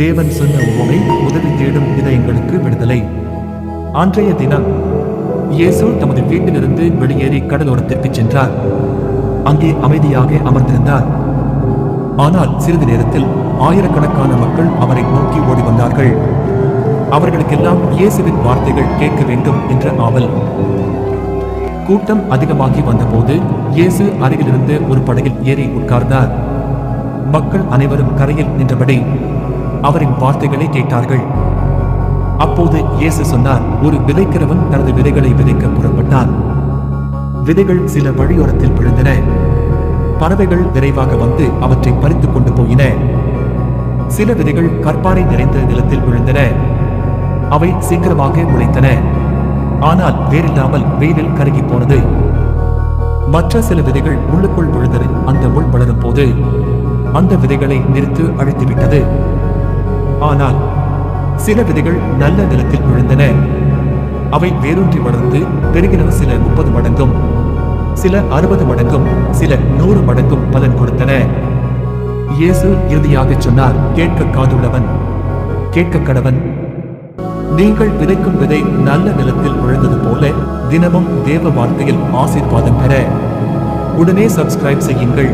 தேவன் சொன்ன உவமை உதவி தேடும் இதயங்களுக்கு விடுதலை. அன்றைய தினம் இயேசு தமது வீட்டிலிருந்து வெளியேறி கடலோரத்திற்கு சென்றார். அங்கே அமைதியாக அமர்ந்திருந்தார். ஆனால் சிறிது நேரத்தில் ஆயிரக்கணக்கான மக்கள் அவரை நோக்கி ஓடி வந்தார்கள் அவர்களுக்கெல்லாம் இயேசுவின் வார்த்தைகள் கேட்க வேண்டும் என்ற ஆவல். கூட்டம் அதிகமாகி வந்தபோது இயேசு அருகிலிருந்து ஒரு படகில் ஏறி உட்கார்ந்தார். மக்கள் அனைவரும் கரையில் நின்றபடி அவரின் வார்த்தைகளை கேட்டார்கள். அப்போது இயேசு சொன்னார் ஒரு விதைக்கிறவன் தனது விதைகளை விதைக்க புறப்பட்டான். விதைகள் சில வழியோரத்தில் விழுந்தன. பறவைகள் விரைவாக வந்து அவற்றை பறித்துக் கொண்டு போயின. சில விதைகள் கற்பாறை நிறைந்த நிலத்தில் விழுந்தன. அவை சீக்கிரமாக முளைத்தன. ஆனால் வேறில்லாமல் வெயிலில் கருகி போனது. மற்ற சில விதைகள் முள்ளுக்குள் விழுந்தது அந்த முள் வளரும் போது அந்த விதைகளை நிறுத்து அழித்துவிட்டது. ஆனால் சில விதைகள் நல்ல நிலத்தில் விழுந்தன. அவை வேரூன்றி வளர்ந்து பெருகின சில முப்பது மடங்கும் சில அறுபது மடங்கும் சில நூறு மடங்கும் பலன் கொடுத்தன. இயேசு இறுதியாக சொன்னார் கேட்க காதுள்ளவன் கேட்க கடவன் நீங்கள் விதைக்கும் விதை நல்ல நிலத்தில் விழுந்தது போல தினமும் தேவ வார்த்தையில் ஆசீர்வாதம் பெற. உடனே சப்ஸ்கிரைப் செய்யுங்கள்.